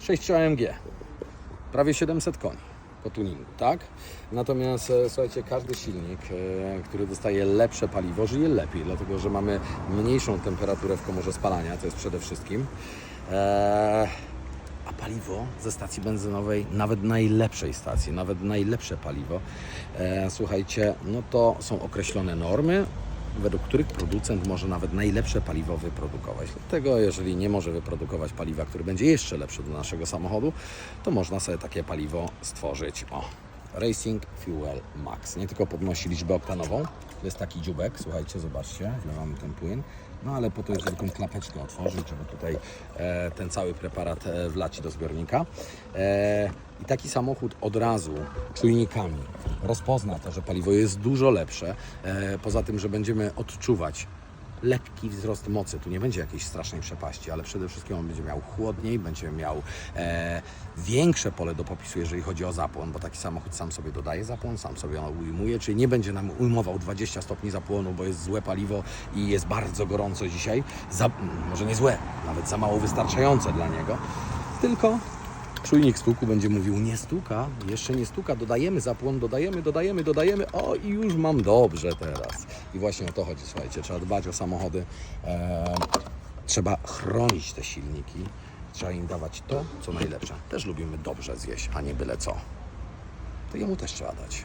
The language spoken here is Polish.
6 AMG, prawie 700 koni po tuningu, tak? Natomiast e, słuchajcie, każdy silnik, e, który dostaje lepsze paliwo, żyje lepiej, dlatego że mamy mniejszą temperaturę w komorze spalania, to jest przede wszystkim. E, a paliwo ze stacji benzynowej, nawet najlepszej stacji, nawet najlepsze paliwo, słuchajcie, no to są określone normy, według których producent może nawet najlepsze paliwo wyprodukować. Dlatego, jeżeli nie może wyprodukować paliwa, które będzie jeszcze lepsze do naszego samochodu, to można sobie takie paliwo stworzyć. O, Racing Fuel Max. Nie tylko podnosi liczbę oktanową, jest taki dziubek, słuchajcie, zobaczcie, wlewamy ten płyn, no ale po to jest, tą klapeczkę otworzyć, żeby tutaj e, ten cały preparat e, wlać do zbiornika. E, I taki samochód od razu czujnikami rozpozna to, że paliwo jest dużo lepsze. E, poza tym, że będziemy odczuwać lekki wzrost mocy. Tu nie będzie jakiejś strasznej przepaści, ale przede wszystkim on będzie miał chłodniej, będzie miał e, większe pole do popisu, jeżeli chodzi o zapłon, bo taki samochód sam sobie dodaje zapłon, sam sobie on ujmuje, czyli nie będzie nam ujmował 20 stopni zapłonu, bo jest złe paliwo i jest bardzo gorąco dzisiaj. Za, może nie złe, nawet za mało wystarczające dla niego, tylko Czujnik stuku będzie mówił, nie stuka, jeszcze nie stuka, dodajemy zapłon, dodajemy, dodajemy, dodajemy, o i już mam dobrze teraz. I właśnie o to chodzi, słuchajcie, trzeba dbać o samochody, e, trzeba chronić te silniki, trzeba im dawać to, co najlepsze. Też lubimy dobrze zjeść, a nie byle co. To jemu też trzeba dać.